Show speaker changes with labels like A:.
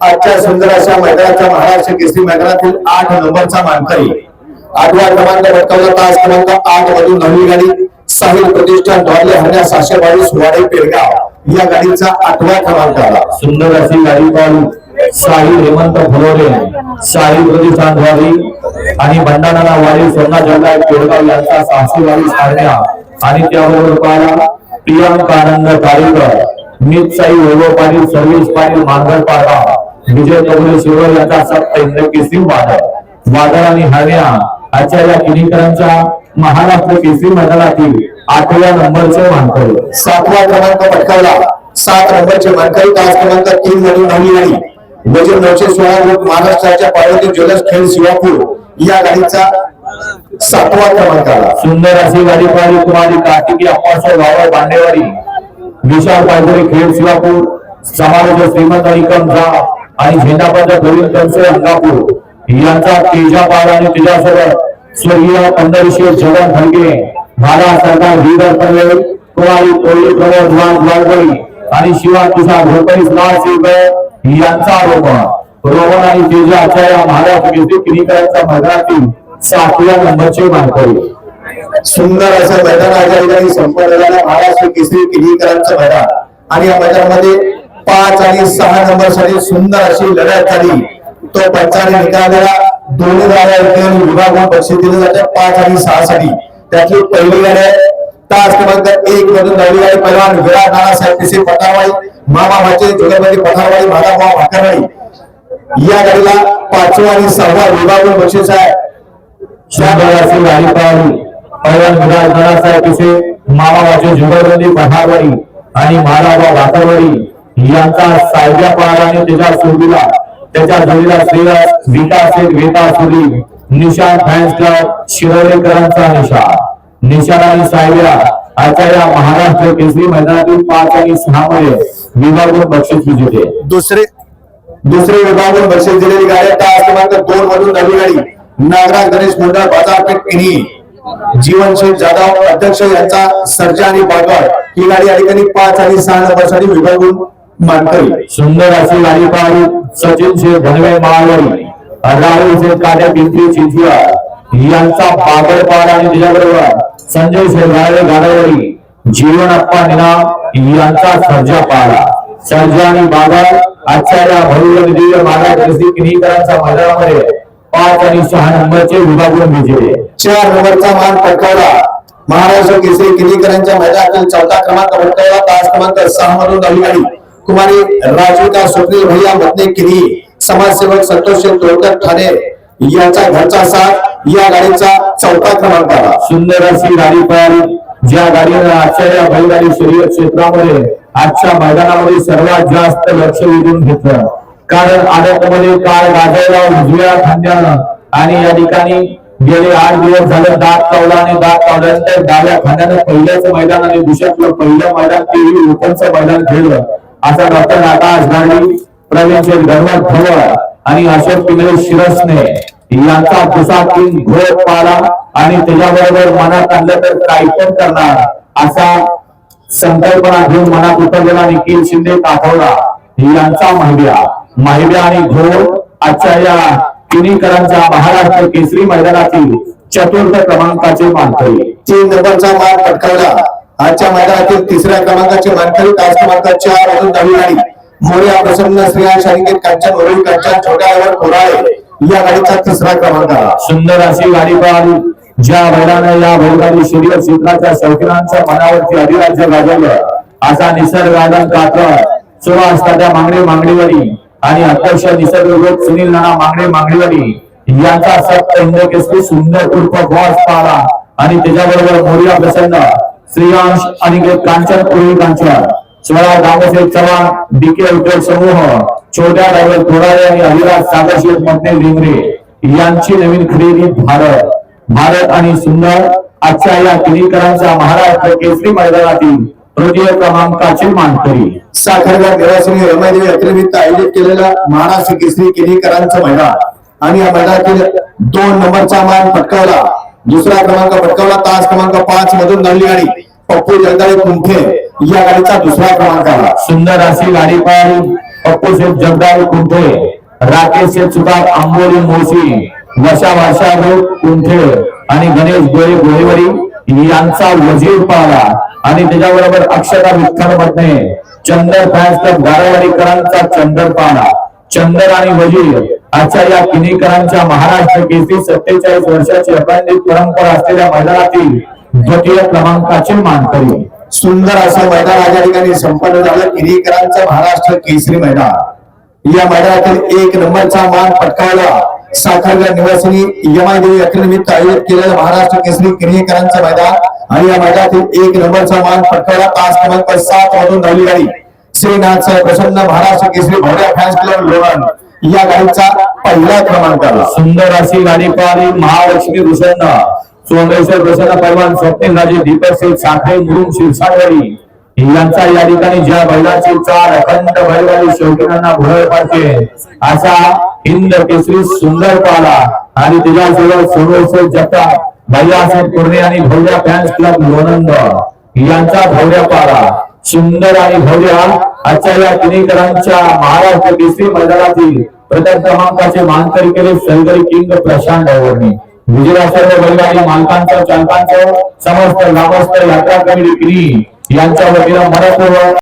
A: आजच्या सुंदर अशा मैदानाच्या महाराष्ट्र केसरी मैदानातील आठ नंबरचा मानकरी. आठवा क्रमांक भटकवला तास क्रमांक आठ मधून नवी गाडी साहिल प्रतिष्ठानद्वारे हरण्या सहाशे बावीस वाडे पेडगाव या गाडीचा आठवा क्रमांक आला.
B: सुंदर अशी गाडी पाहून साई हेमंत फलोरे साई प्रतिष्ठान द्वारी आणि भंडारा वाडी सोना जगदाय पेडगाव यांचा सहाशे बावीस हरण्या आणि त्याबरोबर पाहिला प्रियांकानंद कारेकर मित साई वैभव पाटील सर्वेश पाटील मांगर पाडा विजय कबुले शिरोळ यांचा सप्त केसरी वादळ. वादळ आणि हरण्या या किनीकरांच्या महाराष्ट्र केसरी मैदानातील आठव्या नंबरचे मानकरी.
A: सातवा क्रमांक पटकावला. सात नंबरचे मानकरी तास क्रमांक तीन मधून नवी गाडी. वजन नऊशे सोळा ग्रुप महाराष्ट्राच्या पार्वती ज्वेलर्स खेळ शिवापूर या गाडीचा सातवा क्रमांक आला.
B: सुंदर अशी गाडी पाहिली तुम्हाला. कार्तिकी अप्पासाहेब भावा बांडेवाडी विशाल पायगुरे खेड शिवापूर समाज श्रीमंत निकम झा आणि झेंडापंच गोविंद कनसे अंगापूर. यांचा तेजा पाल आणि तेजासोबत स्वर्गीय पंढरीशे जगन खडगे. भाला सरदार लीडर पनवेल कुमारी कोळी प्रमोद वाघ वाघवडी आणि शिवा तुषार भोकरी नाथ यांचा आरोप. रोहन आणि तेजा आचार्य महाराज केसरी किनीकरांच्या मैदानातील सातव्या नंबरचे मानकरी.
A: सुंदर असं मैदान आज संपन्न झालं. महाराष्ट्र केसरी किनीकरांचं मैदान. आणि या मैदानामध्ये पाच आणि सहा नंबरसाठी सुंदर अशी लढत झाली. तो पंचाने निकालेला दोन्ही गाड्या विभाग विभागून बक्षीस दिले जाते पाच आणि सहा साठी त्यातली पहिली गाडी आहे तास क्रमांक एक मधून नवी गाडी पैलवान विराट नानासाहेब पिसे पठारवाई मामा भाचे जुगलपती पठारवाडी माधवभाव भाकरवाडी. या गाडीला पाचवा आणि सहावा विभाग बक्षीस आहे.
B: सुंदर अशी गाडी पाहिली. पैलवान विराज नानासाहेब पिसे मामावाचे जुगलबंदी पठारवाडी आणि महाराबा भाकरवाडी. यांचा सायद्या पाळा त्याच्या सोडीला त्याच्या जोडीला श्रीरस विकास वेता सुरी निशा फॅन्स क्लब शिरोलेकरांचा निशा. निशान आणि सायद्या आचार्य महाराष्ट्र केसरी मैदानातील पाच आणि सहा मध्ये विभागून बक्षीस विजेते.
A: दुसरे दुसरे विभागून बक्षीस दिलेली गाडी आहे. तास क्रमांक दोन मधून नवी गाडी. नागराज गणेश मंडळ बाजारपेठ किनी जीवनशील जाधव अध्यक्ष यांचा सर्जा आणि बागड ही गाडी या ठिकाणी पाच आणि सहा नंबरसाठी विभागून मानकरी
B: सुंदर अशी गाडी सचिन शेख धनवे माळवाडी राहुल शेख काट्या पिंपरी चिंचवा यांचा बागडपाड आणि त्याच्याबरोबर संजय शेख गाडे गाडवाडी जीवन अप्पा निनाम यांचा सर्जा पाडा. सर्जा आणि बागड आजच्या या भव्य दिव्य महाराज केसरी किनीकरांच्या मैदानामध्ये पाच आणि सहा नंबरचे विभागून विजेते.
A: चार नंबरचा मान पटकावला. महाराष्ट्र केसरी किनीकरांच्या मैदानातील चौथा क्रमांक पटकावला. तास क्रमांक सहा मधून नवी कुमारी राजविका स्वप्नील भैया मतने किनी समाजसेवक संतोष तोडकर ठाणे यांचा घरचा साथ या गाडीचा चौथा क्रमांक आला.
B: सुंदर अशी गाडी पळाली ज्या गाडीनं आजच्या या बैलगाडी शरीर क्षेत्रामध्ये आजच्या मैदानामध्ये सर्वात जास्त लक्ष वेधून घेतलं. कारण आदतमध्ये काळ गाजायला उजव्या खांद्यानं आणि या ठिकाणी गेले आठ दिवस झालं दात कावला आणि दात कावल्यानंतर डाव्या खांद्यानं पहिल्याच मैदान आणि दुसऱ्यातलं पहिलं मैदान तेही ओपनचं मैदान खेळलं. असा डॉक्टर आकाश गांधी प्रवीण गणवत भवळ आणि अशोक पिंगळे शिरसने यांचा दुसरा तीन घोळ पाला आणि त्याच्याबरोबर मनात आणलं तर काही पण करणार असा संकल्पना घेऊन मनात उतरलेला निखिल शिंदे काठवडा यांचा माहिब्या माहिब्या आणि घोळ आजच्या या किनीकरांच्या महाराष्ट्र केसरी मैदानातील चतुर्थ क्रमांकाचे मानकरी.
A: तीन नंबरचा मान पटकावला. आजच्या मैदानातील तिसऱ्या क्रमांकाचे मानकरी तास क्रमांक चार मधून नवी गाडी मोर्या प्रसन्न श्रेयांश अनिकेत कांचन ओरळी कांचन छोट्या आवर कोराळे या गाडीचा तिसरा क्रमांक
B: सुंदर अशी गाडी पळाली ज्या बैलानं या बैलगाडी शरीर क्षेत्राच्या शौकीनांच्या मनावरती अधिराज्य गाजवलं. असा निसर्ग गार्डन कात्र सुभाष तात्या मांगडे मांगडेवाडी आणि अध्यक्ष निसर्ग सुनील नाना मांगडे मांगडेवाडी यांचा सप्त हिंद केसरी सुंदर उर्फ बॉस पाला. आणि त्याच्याबरोबर मोर्या प्रसन्न श्रीयांश आणि कांचन पूर्वी कांचन. सोळा दामोशेठ चव्हाण डीके उद्योग समूह छोट्या ड्रायव्हर थोराळे आणि अभिराज सागरशेठ मटणे लिंगरे यांची नवीन खरेदी भारत. भारत आणि सुंदर आजच्या या किनीकरांच्या महाराष्ट्र केसरी मैदानातील तृतीय क्रमांकाची मानकरी.
A: साखरगाव देवासिनी रमादेवी यात्रेनिमित्त आयोजित केलेला महाराष्ट्र केसरी केनीकरांचं मैदान. आणि या मैदानातील दोन नंबरचा मान पटकावला. दुसरा क्रमांक भटकवला तास क्रमांक पाच मधून नवली गाडी पप्पू जगदाळे कुंठे या गाडीचा दुसरा क्रमांक आला.
B: सुंदर अशी गाडी पाहिली. पप्पू शेठ जगदाळे कुंठे राकेश शेठ सुधार आंबोली मोशी वशा वर्षा कुंठे आणि गणेश गोळे गोळेवरी यांचा वजीर पाला आणि त्याच्याबरोबर अक्षता विठ्ठल मटणे चंदर फॅन्स क्लब गारावाडीकरांचा चंदर पाला चंदर आणि वजीर आजच्या या किनीकरांच्या महाराष्ट्र केसरी सत्तेचाळीस वर्षाची अखंडित परंपरा असलेल्या मैदानातील द्वितीय क्रमांकाचे मानकरी.
A: सुंदर असं मैदान या ठिकाणी संपन्न झालं. किरीकरांचं महाराष्ट्र केसरी मैदान. या मैदानातील एक नंबरचा मान पटकावला साखरगड निवासिनी यमादेवी यात्रेनिमित्त आयोजित केलेलं महाराष्ट्र केसरी किरीकरांचं मैदान आणि या मैदानातील एक नंबरचा मान पटकावला तास क्रमांक सात मधून धावली गाडी. श्रीनाथ प्रसन्न महाराष्ट्र केसरी भोड्या फॅन्स क्लब लोणंद या गाडीचा पहिला क्रमांक आला.
B: सुंदर अशी गाडी पाहिली महालक्ष्मी भूषण सोमेश्वर प्रसन्न पैलवान स्वप्नील राजे दीपक सिंग साखरे मुरुम शिरसागरी यांचा या ठिकाणी ज्या बैलाची चार अखंड बैलगाडी शौकीनांना भुरळ पाडते. असा हिंद केसरी सुंदर पाला. आणि त्याच्यासोबत सोमेश्वर जगताप भैयासाहेब कुर्णे आणि भव्या फॅन्स क्लब लोणंद. यांचा भव्या पाला. सुंदर आणि भव्य आजच्या या किनीकरांच्या महाराष्ट्र केसरी मैदानातील प्रथम क्रमांकाचे मानकरी केले सलगरी किंग प्रशांत डायव्हरने विजया सर्व बैलगाडी मालकांचं चालकांचं समस्त ग्रामस्थ यात्रा कमिटी किनी यांच्या वतीनं मनपूर्वक